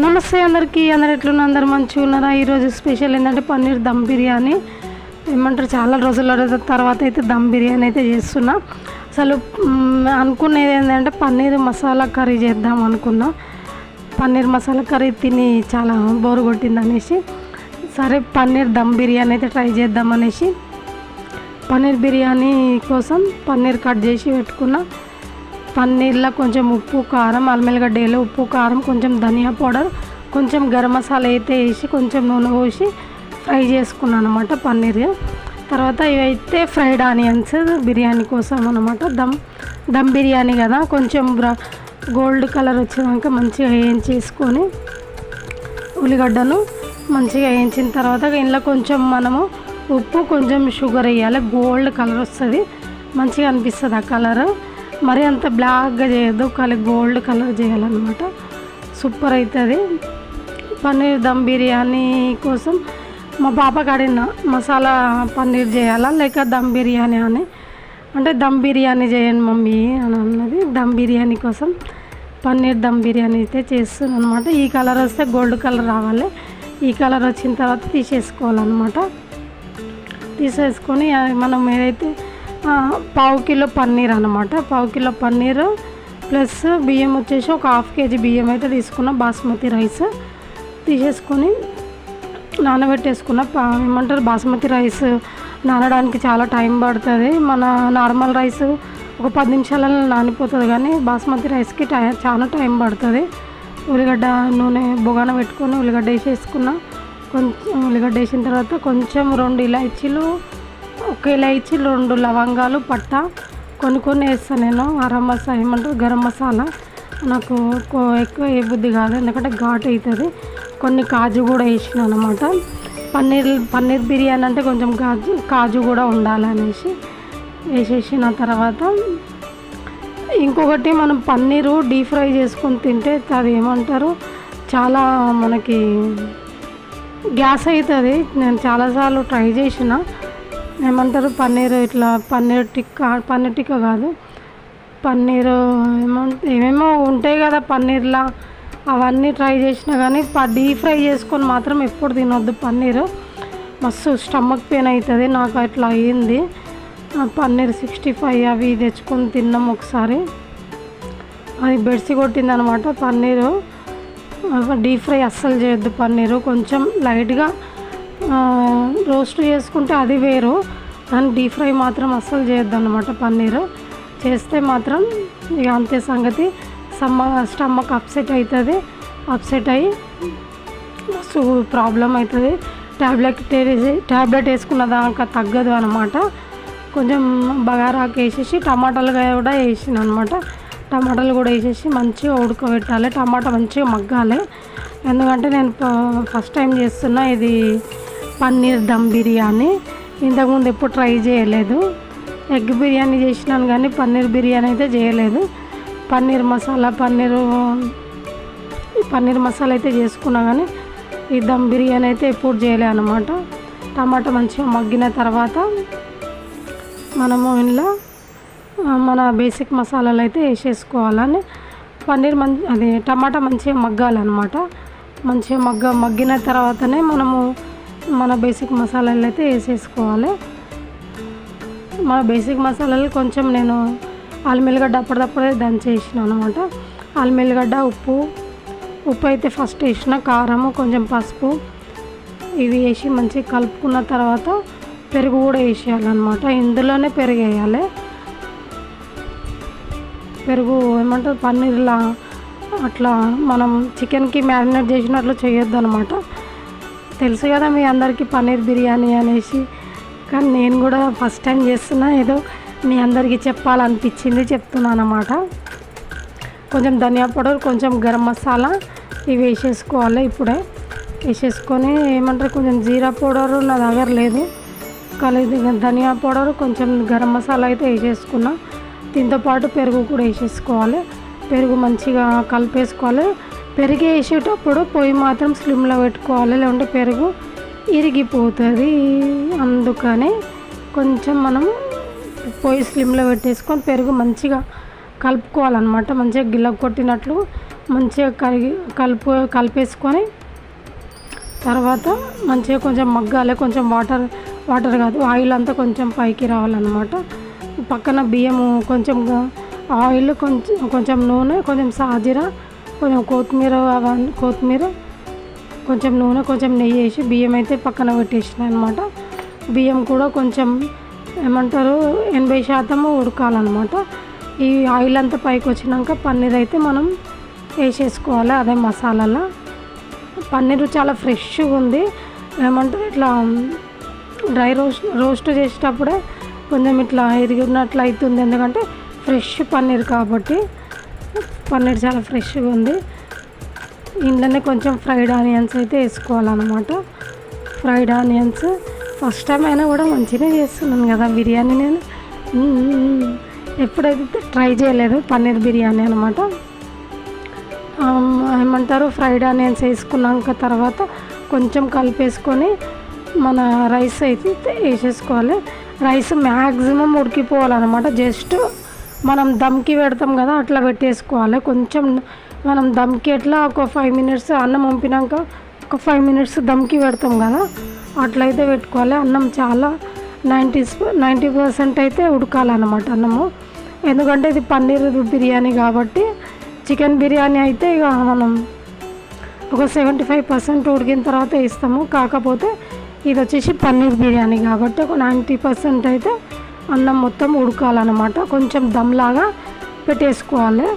నమస్తే అందరికీ అందరు ఎట్లున్నారు? అందరు మంచిగా ఉన్నారా? ఈరోజు స్పెషల్ ఏంటంటే పన్నీర్ దమ్ బిర్యానీ. ఏమంటారు చాలా రోజుల తర్వాత అయితే దమ్ బిర్యానీ అయితే చేస్తున్నా. అసలు అనుకునేది ఏంటంటే పన్నీర్ మసాలా కర్రీ చేద్దాం అనుకున్నా. పన్నీర్ మసాలా కర్రీ తిని చాలా బోరు కొట్టింది అనేసి సరే పన్నీర్ దమ్ బిర్యానీ అయితే ట్రై చేద్దాం అనేసి పన్నీర్ బిర్యానీ కోసం పన్నీర్ కట్ చేసి పెట్టుకున్నా. పన్నీర్లో కొంచెం ఉప్పు కారం అల్మెల్లిగడ్డ ఉప్పు కారం కొంచెం ధనియా పౌడర్ కొంచెం గరం మసాలా అయితే వేసి కొంచెం నూనె పోసి ఫ్రై చేసుకున్నాను అనమాట పన్నీర్. తర్వాత ఇవైతే ఫ్రైడ్ ఆనియన్స్ బిర్యానీ కోసం అనమాట దమ్ దమ్ బిర్యానీ కదా కొంచెం గోల్డ్ కలర్ వచ్చేదాక మంచిగా వేయించేసుకొని ఉల్లిగడ్డను మంచిగా వేయించిన తర్వాత ఇందులో కొంచెం మనము ఉప్పు కొంచెం షుగర్ వేయాలి. గోల్డ్ కలర్ వస్తుంది. మంచిగా అనిపిస్తుంది ఆ కలర్. మరి అంత బ్లాక్గా చేయొద్దు కానీ గోల్డ్ కలర్ చేయాలన్నమాట. సూపర్ అవుతుంది పన్నీర్ దమ్ బిర్యానీ కోసం మా పాప అడిగిన మసాలా పన్నీర్ చేయాలా లేక దమ్ బిర్యానీ అని. అంటే దమ్ బిర్యానీ చేయండి మమ్మీ అని అన్నది. దమ్ బిర్యానీ కోసం పన్నీర్ దమ్ బిర్యానీ అయితే చేస్తున్నాను అనమాట ఈ కలర్ వస్తే గోల్డ్ కలర్ రావాలి. ఈ కలర్ వచ్చిన తర్వాత తీసేసుకోవాలన్నమాట. తీసేసుకొని మనం ఏదైతే పావు కిలో పన్నీర్ అనమాట పావు కిలో పన్నీర్ ప్లస్ బియ్యం వచ్చేసి ఒక హాఫ్ కేజీ బియ్యం అయితే తీసుకున్న బాస్మతి రైస్. తీసేసుకొని నానబెట్టేసుకున్న పా- ఏమంటారు బాస్మతి రైస్ నానడానికి చాలా టైం పడుతుంది. మన నార్మల్ రైస్ ఒక పది నిమిషాలలో నానిపోతుంది కానీ బాస్మతి రైస్కి టై చాలా టైం పడుతుంది. ఉల్లిగడ్డ నూనె బొగాన పెట్టుకొని ఉల్లిగడ్డ వేసేసుకున్న కొంచెం ఉల్లిగడ్డ వేసిన తర్వాత కొంచెం రెండు ఇలాచీలు ఒక ఇలాచీ రెండు లవంగాలు పట్ట కొన్ని కొన్ని వేస్తాను నేను. గరం మసాలా ఏమంటారు? గరం మసాలా. నాకు ఎక్కువ ఎక్కువ ఏ బుద్ధి కాదు. ఎందుకంటే ఘాట్ అవుతుంది. కొన్ని కాజు కూడా వేసిన అనమాట పన్నీర్ పన్నీర్ బిర్యానీ అంటే కొంచెం కాజు కాజు కూడా ఉండాలనేసి వేసేసిన తర్వాత ఇంకొకటి మనం పన్నీరు డీప్ ఫ్రై చేసుకొని తింటే అది ఏమంటారు? చాలా మనకి గ్యాస్ అవుతుంది. నేను చాలాసార్లు ట్రై చేసిన. ఏమంటారు? పన్నీరు ఇట్లా పన్నీర్ టిక్కా పన్నీర్ టిక్కా కాదు. పన్నీరు ఏమంట ఏమేమో ఉంటాయి కదా పన్నీర్లా. అవన్నీ ట్రై చేసినా కానీ డీప్ ఫ్రై చేసుకొని మాత్రం ఎప్పుడు తినొద్దు పన్నీరు. మస్తు స్టమక్ పెయిన్ అవుతుంది నాకు అట్లా అయ్యింది పన్నీర్ సిక్స్టీ ఫైవ్ అవి తెచ్చుకొని తిన్నాం ఒకసారి. అది బెడ్సి కొట్టింది అనమాట పన్నీరు డీప్ ఫ్రై అస్సలు చేయొద్దు పన్నీరు. కొంచెం లైట్గా రోస్ట్ చేసుకుంటే అది వేరు కానీ డీప్ ఫ్రై మాత్రం అస్సలు చేయొద్దు అనమాట పన్నీరు. చేస్తే మాత్రం ఇక అంతే సంగతి. సమ్మ స్టమక్ అప్సెట్ అవుతుంది అప్సెట్ అయ్యి మస్తు ప్రాబ్లం అవుతుంది ట్యాబ్లెట్ ట్యాబ్లెట్ వేసుకున్న దాకా తగ్గదు అనమాట కొంచెం బగారాకు వేసేసి టమాటాలు కూడా వేసిన అనమాట టమాటాలు కూడా వేసేసి మంచిగా ఉడకబెట్టాలి. టమాటా మంచిగా మగ్గాలి. ఎందుకంటే నేను ఫస్ట్ టైం చేస్తున్నా ఇది పన్నీర్ దమ్ బిర్యానీ. ఇంతకుముందు ఎప్పుడు ట్రై చేయలేదు. ఎగ్ బిర్యానీ చేసినాను కానీ పన్నీర్ బిర్యానీ అయితే చేయలేదు. పన్నీర్ మసాలా పన్నీరు పన్నీర్ మసాలా అయితే చేసుకున్నా కానీ ఈ దమ్ బిర్యానీ అయితే ఎప్పుడు చేయలే అనమాట టమాటా మంచిగా మగ్గిన తర్వాత మనము ఇంట్లో మన బేసిక్ మసాలాలు అయితే వేసేసుకోవాలని పన్నీర్ మంచి అది టమాటా మంచిగా మగ్గాలన్నమాట. మంచిగా మగ్గ మగ్గిన తర్వాతనే మనము మన బేసిక్ మసాలాలు అయితే వేసేసుకోవాలి. మన బేసిక్ మసాలాలు కొంచెం నేను ఆలుమెల్లిగడ్డ అప్పటిదప్పుడే దంచేసినాను అనమాట ఆలుమెల్లిగడ్డ ఉప్పు. ఉప్పు అయితే ఫస్ట్ వేసిన కారము కొంచెం పసుపు. ఇవి వేసి మంచిగా కలుపుకున్న తర్వాత పెరుగు కూడా వేసేయాలన్నమాట. ఇందులోనే పెరుగు వేయాలి. పెరుగు ఏమంటారు పన్నీర్లా అట్లా మనం చికెన్కి మ్యారినేట్ చేసినట్లు చేయొద్దు అనమాట తెలుసు కదా మీ అందరికీ పన్నీర్ బిర్యానీ అనేసి. కానీ నేను కూడా ఫస్ట్ టైం చేస్తున్నా ఏదో మీ అందరికీ చెప్పాలనిపించింది చెప్తున్నాను అన్నమాట కొంచెం ధనియా పౌడర్ కొంచెం గరం మసాలా ఇవి వేసేసుకోవాలి ఇప్పుడే. వేసేసుకొని ఏమంటారు కొంచెం జీరా పౌడర్ నా దగ్గర లేదు. కలిసి ధనియా పౌడర్ కొంచెం గరం మసాలా అయితే వేసేసుకున్నా. దీంతో పాటు పెరుగు కూడా వేసేసుకోవాలి. పెరుగు మంచిగా కలిపేసుకోవాలి. పెరుగు వేసేటప్పుడు పొయ్యి మాత్రం స్లిమ్లో పెట్టుకోవాలి లేకుంటే పెరుగు ఇరిగిపోతుంది. అందుకని కొంచెం మనం పొయ్యి స్లిమ్లో పెట్టేసుకొని పెరుగు మంచిగా కలుపుకోవాలన్నమాట. మంచిగా గిల్ల కొట్టినట్లు మంచిగా కరిగి కలుపు కలిపేసుకొని తర్వాత మంచిగా కొంచెం మగ్గాలి. కొంచెం వాటర్ వాటర్ కాదు ఆయిల్ అంతా కొంచెం పైకి రావాలన్నమాట. పక్కన బియ్యము కొంచెం ఆయిల్ కొంచెం కొంచెం నూనె కొంచెం సాజీరా కొంచెం కొత్తిమీర అవన్నీ కొత్తిమీర కొంచెం నూనె కొంచెం నెయ్యి వేసి బియ్యం అయితే పక్కన పెట్టేసిన అనమాట బియ్యం కూడా కొంచెం ఏమంటారు ఎనభై శాతము ఉడకాలన్నమాట. ఈ ఆయిల్ అంతా పైకి వచ్చినాక పన్నీర్ అయితే మనం వేసేసుకోవాలి అదే మసాలాలో. పన్నీరు చాలా ఫ్రెష్గా ఉంది. ఏమంటారు ఇట్లా డ్రై రోస్ట్ రోస్ట్ చేసేటప్పుడే కొంచెం ఇట్లా ఎరిగినట్లు అవుతుంది ఎందుకంటే ఫ్రెష్ పన్నీర్ కాబట్టి. పన్నీర్ చాలా ఫ్రెష్గా ఉంది. ఇంట్లోనే కొంచెం ఫ్రైడ్ ఆనియన్స్ అయితే వేసుకోవాలన్నమాట. Fried onions. ఫస్ట్ టైం అయినా కూడా మంచిగానే చేస్తున్నాను కదా బిర్యానీ నేను. ఎప్పుడైతే ట్రై చేయలేదు పన్నీర్ బిర్యానీ అనమాట ఏమంటారు? ఫ్రైడ్ ఆనియన్స్ వేసుకున్నాక తర్వాత కొంచెం కలిపేసుకొని మన రైస్ అయితే వేసేసుకోవాలి. Rice maximum ఉడికిపోవాలన్నమాట. జస్ట్ మనం దమ్కి పెడతాం కదా అట్లా పెట్టేసుకోవాలి. కొంచెం మనం దమ్కి ఎట్లా ఒక ఫైవ్ మినిట్స్ అన్నం పంపినాక ఒక ఫైవ్ మినిట్స్ దమ్కి పెడతాం కదా అట్లయితే పెట్టుకోవాలి. అన్నం చాలా నైంటీ నైంటీ పర్సెంట్ అయితే ఉడకాలన్నమాట అన్నము. ఎందుకంటే ఇది పన్నీర్ బిర్యానీ కాబట్టి చికెన్ బిర్యానీ అయితే ఇక మనం ఒక సెవెంటీ ఫైవ్ పర్సెంట్ ఉడికిన తర్వాత ఇస్తాము. కాకపోతే ఇది వచ్చేసి పన్నీర్ బిర్యానీ కాబట్టి ఒక నైంటీ పర్సెంట్ అయితే అన్నం మొత్తం ఉడకాలన్నమాట. కొంచెం దమ్లాగా పెట్టేసుకోవాలి.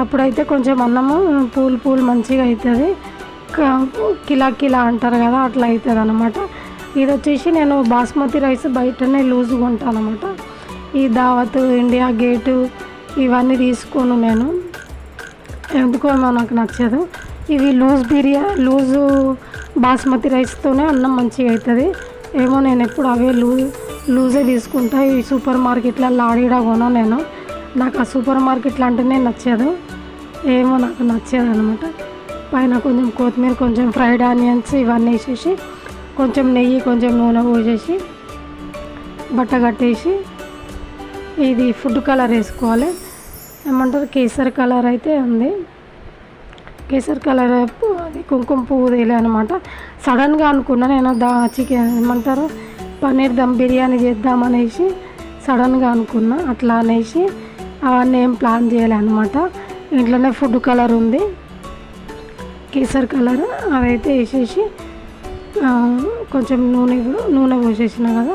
అప్పుడైతే కొంచెం అన్నము పూలు పూలు మంచిగా అవుతుంది కిలా కిలా అంటారు కదా అట్లా అవుతుంది అనమాట ఇది వచ్చేసి నేను బాస్మతి రైస్ బయటనే లూజ్గా ఉంటాను అనమాట ఈ దావత్ ఇండియా గేటు ఇవన్నీ తీసుకోను నేను. ఎందుకో నాకు నచ్చదు. ఇవి లూజ్ బిర్యా లూజు బాస్మతి రైస్తోనే అన్నం మంచిగా అవుతుంది ఏమో నేను ఎప్పుడు అవే లూజ్ లూజే తీసుకుంటా ఈ సూపర్ మార్కెట్లలో ఆడిడా కొన నేను. నాకు ఆ సూపర్ మార్కెట్లు అంటేనే నచ్చదు. ఏమో నాకు నచ్చదు అనమాట పైన కొంచెం కొత్తిమీర కొంచెం ఫ్రైడ్ ఆనియన్స్ ఇవన్నీ వేసేసి కొంచెం నెయ్యి కొంచెం నూనె పోసేసి బట్ట కట్టేసి ఇది ఫుడ్ కలర్ వేసుకోవాలి. ఏమంటారు? కేసరి కలర్ అయితే ఉంది. కేసరి కలర్ అది కుంకుమ పువ్వు తేలే అనమాట. సడన్గా అనుకున్నా నేను దా చికెన్ ఏమంటారు? పన్నీర్ దమ్ బిర్యానీ చేద్దామనేసి సడన్గా అనుకున్నా అట్లా అనేసి అవన్నీ ఏం ప్లాన్ చేయాలి అనమాట ఇంట్లోనే ఫుడ్ కలర్ ఉంది. కేసర్ కలర్ అదైతే వేసేసి కొంచెం నూనె కూడా- నూనె పోసేసిన కదా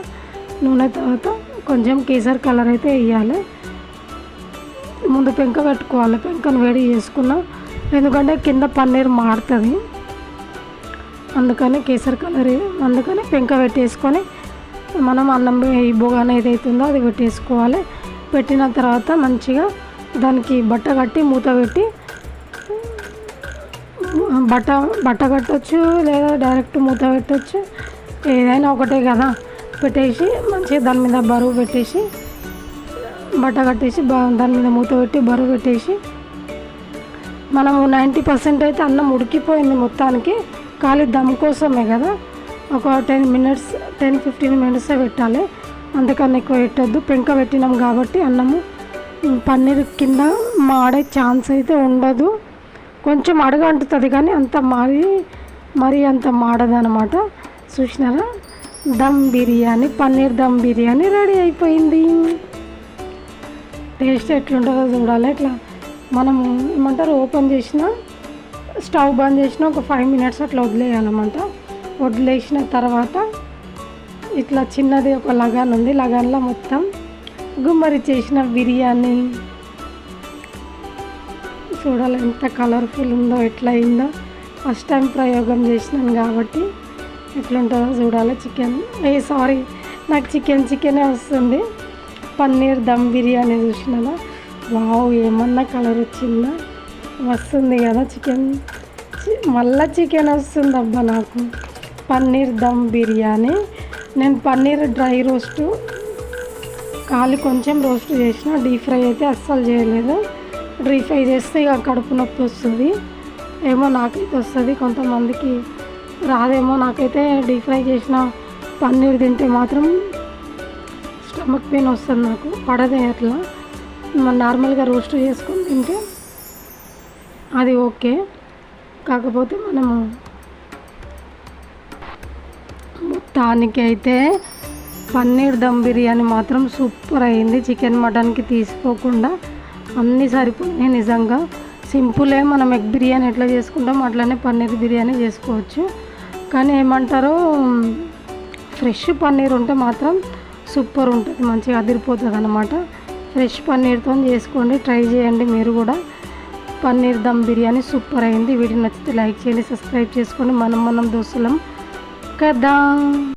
నూనె తర్వాత కొంచెం కేసర్ కలర్ అయితే వేయాలి. ముందు పెంక పెట్టుకోవాలి పెంకను వేడి చేసుకున్నాం ఎందుకంటే కింద పన్నీర్ మాడుతుంది అందుకని కేసరి కలర్ అందుకని పెంక పెట్టేసుకొని మనం అన్నం ఈ బొగాన ఏదైతుందో అది పెట్టేసుకోవాలి. పెట్టిన తర్వాత మంచిగా దానికి బట్ట కట్టి మూత పెట్టి బట్ట బట్ట కట్టచ్చు లేదా డైరెక్ట్ మూత పెట్టచ్చు. ఏదైనా ఒకటే కదా. పెట్టేసి మంచిగా దాని మీద బరువు పెట్టేసి బట్ట కట్టేసి దాని మీద మూత పెట్టి బరువు పెట్టేసి మనము నైంటీ పర్సెంట్ అయితే అన్నం ఉడికిపోయింది మొత్తానికి. ఖాళీ దమ్ కోసమే కదా. ఒక టెన్ మినిట్స్ టెన్ ఫిఫ్టీన్ మినిట్సే పెట్టాలి. అందుకని ఎక్కువ పెట్టద్దు. పెంక పెట్టినాం కాబట్టి అన్నము. పన్నీర్ కింద మాడే ఛాన్స్ అయితే ఉండదు. కొంచెం అడగ అంటుతుంది కానీ అంత మరి మరీ అంత మాడదనమాట. చూసినారా? దమ్ బిర్యానీ పన్నీర్ దమ్ బిర్యానీ రెడీ అయిపోయింది. టేస్ట్ ఎట్లుంటుందో చూడాలి. ఇట్లా మనము ఏమంటారు ఓపెన్ చేసిన స్టవ్ బంద్ చేసిన ఒక ఫైవ్ మినిట్స్ అట్లా వదిలేయాలన్నమాట. వడ్లేసిన తర్వాత ఇట్లా చిన్నది ఒక లగాన్ ఉంది. లగాన్లో మొత్తం గుమ్మరి చేసిన బిర్యానీ. చూడాలి ఎంత కలర్ఫుల్ ఉందో ఎట్లా అయిందో. ఫస్ట్ టైం ప్రయోగం చేసినాను కాబట్టి ఎట్లుంటుందో చూడాలి. చికెన్ ఏ సారీ నాకు చికెన్ చికెనే వస్తుంది. పన్నీర్ దమ్ బిర్యానీ చూసినా వావ్ ఏమన్నా కలర్ వచ్చిందా? వస్తుంది కదా చికెన్ చి- మళ్ళా చికెన్ వస్తుంది అబ్బా నాకు. పన్నీర్ దమ్ బిర్యానీ. నేను పన్నీర్ డ్రై రోస్ట్ కాలి కొంచెం రోస్ట్ చేసిన డీప్ ఫ్రై అయితే అస్సలు చేయలేదు. డీప్ ఫ్రై చేస్తే ఇక కడుపు నొప్పి వస్తుంది. ఏమో నాకైతే వస్తుంది కొంతమందికి రాదేమో. నాకైతే డీప్ ఫ్రై చేసిన పన్నీర్ తింటే మాత్రం స్టమక్ పెయిన్ వస్తుంది నాకు పడదే అట్లా. మన నార్మల్గా రోస్ట్ చేసుకొని తింటే అది ఓకే. కాకపోతే మనము దానికి అయితే పన్నీర్ దమ్ బిర్యానీ మాత్రం సూపర్ అయింది. చికెన్ మటన్కి తీసుకోకుండా అన్నీ సరిపోయినాయి నిజంగా. సింపులే మనం ఎగ్ బిర్యానీ ఎట్లా చేసుకుంటాం అట్లనే పన్నీర్ బిర్యానీ చేసుకోవచ్చు. కానీ ఏమంటారు ఫ్రెష్ పన్నీర్ ఉంటే మాత్రం సూపర్ ఉంటుంది మంచిగా అదిరిపోతుంది అనమాట ఫ్రెష్ పన్నీర్తో చేసుకోండి ట్రై చేయండి మీరు కూడా. పన్నీర్ దమ్ బిర్యానీ సూపర్ అయింది. వీడియో నచ్చితే లైక్ చేయండి సబ్స్క్రైబ్ చేసుకోండి. మనం మనం దోస్తులం. కదా.